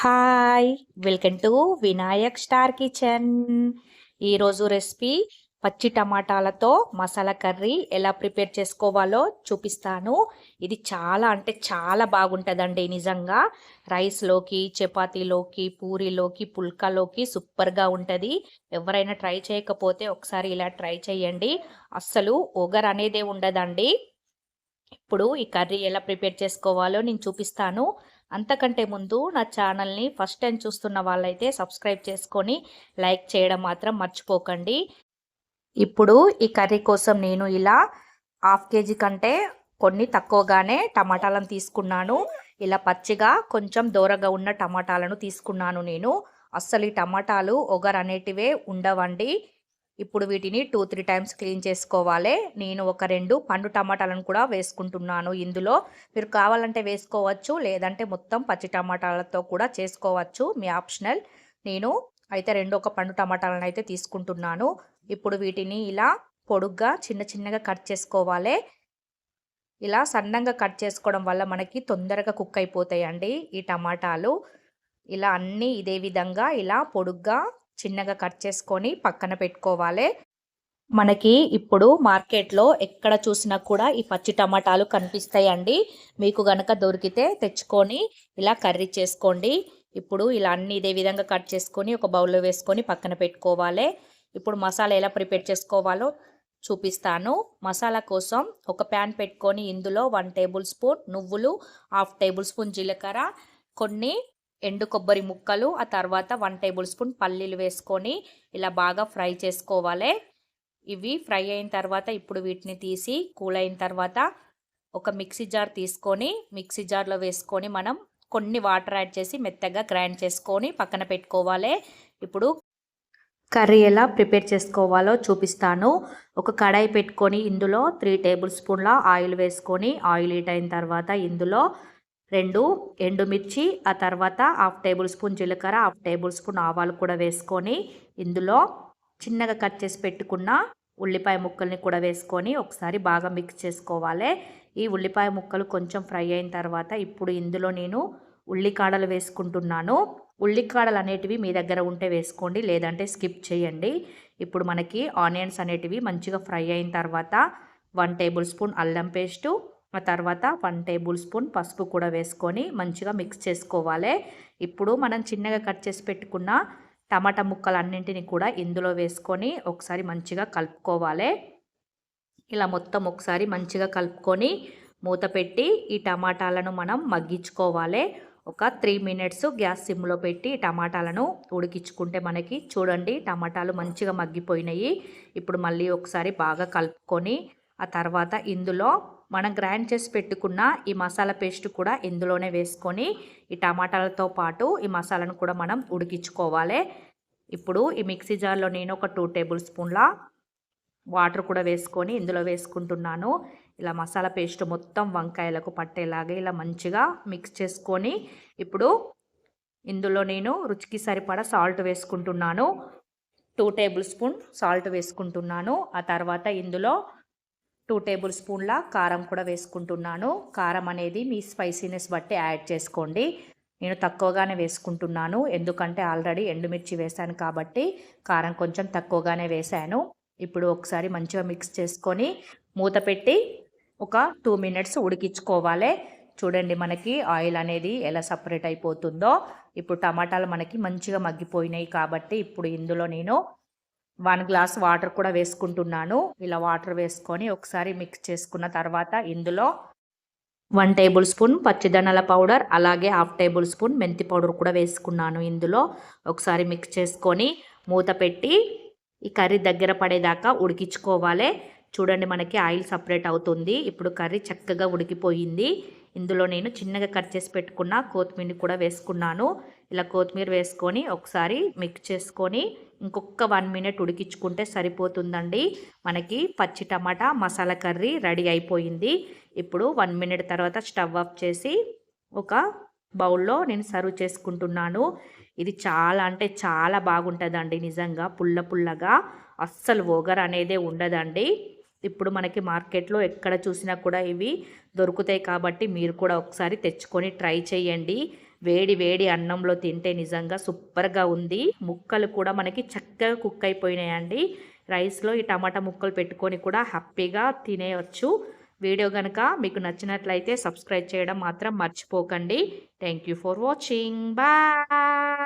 Hi welcome to Vinayak star kitchen. ఈరోజు recipe పచ్చి టమాటాలతో మసాలా కర్రీ ఎలా ప్రిపేర్ చేసుకోవాలో చూపిస్తాను. ఇది చాలా అంటే చాలా బాగుంటుందండి నిజంగా. రైస్లోకి చపాతీలోకి పూరీలోకి పుల్కాలోకి సూపర్గా ఉంటుంది. ఎవరైనా ట్రై చేయకపోతే ఒకసారి ఇలా ట్రై చేయండి. అస్సలు ఒగర్ అనేదే ఉండదండి. ఇప్పుడు ఈ కర్రీ ఎలా ప్రిపేర్ చేసుకోవాలో నేను చూపిస్తాను. అంతకంటే ముందు నా ఛానల్ని ఫస్ట్ టైం చూస్తున్న వాళ్ళైతే సబ్స్క్రైబ్ చేసుకొని లైక్ చేయడం మాత్రం మర్చిపోకండి. ఇప్పుడు ఈ కర్రీ కోసం నేను ఇలా హాఫ్ కేజీ కంటే కొన్ని తక్కువగానే టమాటాలను తీసుకున్నాను. ఇలా పచ్చిగా కొంచెం దూరగా ఉన్న టమాటాలను తీసుకున్నాను నేను. అస్సలు ఈ టమాటాలు ఒగర్ అనేటివే ఉండవండి. ఇప్పుడు వీటిని టూ త్రీ టైమ్స్ క్లీన్ చేసుకోవాలి. నేను ఒక రెండు పండు టమాటాలను కూడా వేసుకుంటున్నాను ఇందులో. మీరు కావాలంటే వేసుకోవచ్చు లేదంటే మొత్తం పచ్చి టమాటాలతో కూడా చేసుకోవచ్చు. మీ ఆప్షనల్. నేను అయితే రెండు ఒక పండు టమాటాలను అయితే తీసుకుంటున్నాను. ఇప్పుడు వీటిని ఇలా పొడుగ్గా చిన్న చిన్నగా కట్ చేసుకోవాలి. ఇలా సన్నంగా కట్ చేసుకోవడం వల్ల మనకి తొందరగా కుక్ అయిపోతాయండి ఈ టమాటాలు. ఇలా అన్నీ ఇదే విధంగా ఇలా పొడుగ్గా చిన్నగా కట్ చేసుకొని పక్కన పెట్టుకోవాలి. మనకి ఇప్పుడు మార్కెట్లో ఎక్కడ చూసినా కూడా ఈ పచ్చి టమాటాలు కనిపిస్తాయండి. మీకు గనక దొరికితే తెచ్చుకొని ఇలా కర్రీ చేసుకోండి. ఇప్పుడు ఇలా అన్ని ఇదే విధంగా కట్ చేసుకొని ఒక బౌల్లో వేసుకొని పక్కన పెట్టుకోవాలి. ఇప్పుడు మసాలా ఎలా ప్రిపేర్ చేసుకోవాలో చూపిస్తాను. మసాలా కోసం ఒక ప్యాన్ పెట్టుకొని ఇందులో వన్ టేబుల్ స్పూన్ నువ్వులు హాఫ్ టేబుల్ స్పూన్ జీలకర్ర కొన్ని ఎండు కొబ్బరి ముక్కలు ఆ తర్వాత వన్ టేబుల్ స్పూన్ పల్లీలు వేసుకొని ఇలా బాగా ఫ్రై చేసుకోవాలి. ఇవి ఫ్రై అయిన తర్వాత ఇప్పుడు వీటిని తీసి కూల్ అయిన తర్వాత ఒక మిక్సీ జార్ తీసుకొని మిక్సీ జార్లో వేసుకొని మనం కొన్ని వాటర్ యాడ్ చేసి మెత్తగా గ్రైండ్ చేసుకొని పక్కన పెట్టుకోవాలి. ఇప్పుడు కర్రీ ఎలా ప్రిపేర్ చేసుకోవాలో చూపిస్తాను. ఒక కడాయి పెట్టుకొని ఇందులో త్రీ టేబుల్ స్పూన్ల ఆయిల్ వేసుకొని ఆయిల్ హీట్ అయిన తర్వాత ఇందులో రెండు ఎండుమిర్చి ఆ తర్వాత హాఫ్ టేబుల్ స్పూన్ జీలకర్ర హాఫ్ టేబుల్ స్పూన్ ఆవాలు కూడా వేసుకొని ఇందులో చిన్నగా కట్ చేసి పెట్టుకున్న ఉల్లిపాయ ముక్కల్ని కూడా వేసుకొని ఒకసారి బాగా మిక్స్ చేసుకోవాలి. ఈ ఉల్లిపాయ ముక్కలు కొంచెం ఫ్రై అయిన తర్వాత ఇప్పుడు ఇందులో నేను ఉల్లికాడలు వేసుకుంటున్నాను. ఉల్లికాడలు అనేటివి మీ దగ్గర ఉంటే వేసుకోండి లేదంటే స్కిప్ చేయండి. ఇప్పుడు మనకి ఆనియన్స్ అనేటివి మంచిగా ఫ్రై అయిన తర్వాత వన్ టేబుల్ స్పూన్ అల్లం పేస్టు ఆ తర్వాత వన్ టేబుల్ స్పూన్ పసుపు కూడా వేసుకొని మంచిగా మిక్స్ చేసుకోవాలి. ఇప్పుడు మనం చిన్నగా కట్ చేసి పెట్టుకున్న టమాటా ముక్కలు అన్నింటిని కూడా ఇందులో వేసుకొని ఒకసారి మంచిగా కలుపుకోవాలి. ఇలా మొత్తం ఒకసారి మంచిగా కలుపుకొని మూత పెట్టి ఈ టమాటాలను మనం మగ్గించుకోవాలి. ఒక త్రీ మినిట్స్ గ్యాస్ సిమ్లో పెట్టి టమాటాలను ఉడికించుకుంటే మనకి చూడండి టమాటాలు మంచిగా మగ్గిపోయినాయి. ఇప్పుడు మళ్ళీ ఒకసారి బాగా కలుపుకొని ఆ తర్వాత ఇందులో మనం గ్రైండ్ చేసి పెట్టుకున్న ఈ మసాలా పేస్ట్ కూడా ఇందులోనే వేసుకొని ఈ టమాటాలతో పాటు ఈ మసాలాను కూడా మనం ఉడికించుకోవాలి. ఇప్పుడు ఈ మిక్సీ జార్లో నేను ఒక టూ టేబుల్ స్పూన్ల వాటర్ కూడా వేసుకొని ఇందులో వేసుకుంటున్నాను. ఇలా మసాలా పేస్ట్ మొత్తం వంకాయలకు పట్టేలాగా ఇలా మంచిగా మిక్స్ చేసుకొని ఇప్పుడు ఇందులో నేను రుచికి సరిపడా సాల్ట్ వేసుకుంటున్నాను. టూ టేబుల్ స్పూన్ సాల్ట్ వేసుకుంటున్నాను. ఆ తర్వాత ఇందులో టూ టేబుల్ స్పూన్ల కారం కూడా వేసుకుంటున్నాను. కారం అనేది మీ స్పైసీనెస్ బట్టి యాడ్ చేసుకోండి. నేను తక్కువగానే వేసుకుంటున్నాను. ఎందుకంటే ఆల్రెడీ ఎండుమిర్చి వేశాను కాబట్టి కారం కొంచెం తక్కువగానే వేశాను. ఇప్పుడు ఒకసారి మంచిగా మిక్స్ చేసుకొని మూత పెట్టి ఒక టూ మినిట్స్ ఉడికించుకోవాలి. చూడండి మనకి ఆయిల్ అనేది ఎలా సపరేట్ అయిపోతుందో. ఇప్పుడు టమాటాలు మనకి మంచిగా మగ్గిపోయినాయి కాబట్టి ఇప్పుడు ఇందులో నేను వన్ గ్లాస్ వాటర్ కూడా వేసుకుంటున్నాను. ఇలా వాటర్ వేసుకొని ఒకసారి మిక్స్ చేసుకున్న తర్వాత ఇందులో వన్ టేబుల్ స్పూన్ పచ్చిదనల పౌడర్ అలాగే హాఫ్ టేబుల్ స్పూన్ మెంతి పౌడర్ కూడా వేసుకున్నాను ఇందులో. ఒకసారి మిక్స్ చేసుకొని మూత పెట్టి ఈ కర్రీ దగ్గర పడేదాకా ఉడికించుకోవాలి. చూడండి మనకి ఆయిల్ సపరేట్ అవుతుంది. ఇప్పుడు కర్రీ చక్కగా ఉడికిపోయింది. ఇందులో నేను చిన్నగా కట్ చేసి పెట్టుకున్న కొత్తిమీర కూడా వేసుకున్నాను. ఇలా కొత్తిమీర వేసుకొని ఒకసారి మిక్స్ చేసుకొని ఇంకొక వన్ మినిట్ ఉడికించుకుంటే సరిపోతుందండి. మనకి పచ్చి టమాటా మసాలా కర్రీ రెడీ అయిపోయింది. ఇప్పుడు వన్ మినిట్ తర్వాత స్టవ్ ఆఫ్ చేసి ఒక బౌల్లో నేను సర్వ్ చేసుకుంటున్నాను. ఇది చాలా అంటే చాలా బాగుంటుందండి నిజంగా పుల్ల పుల్లగా. అస్సలు ఓగర్ అనేదే ఉండదండి. ఇప్పుడు మనకి మార్కెట్లో ఎక్కడ చూసినా కూడా ఇవి దొరుకుతాయి కాబట్టి మీరు కూడా ఒకసారి తెచ్చుకొని ట్రై చేయండి. వేడి వేడి అన్నంలో తింటే నిజంగా సూపర్గా ఉంది. ముక్కలు కూడా మనకి చక్కగా కుక్ అయిపోయినాయండి. రైస్లో ఈ టమాటా ముక్కలు పెట్టుకొని కూడా హ్యాపీగా తినేయచ్చు. వీడియో కనుక మీకు నచ్చినట్లయితే సబ్స్క్రైబ్ చేయడం మాత్రం మర్చిపోకండి. Thank you for watching. Bye.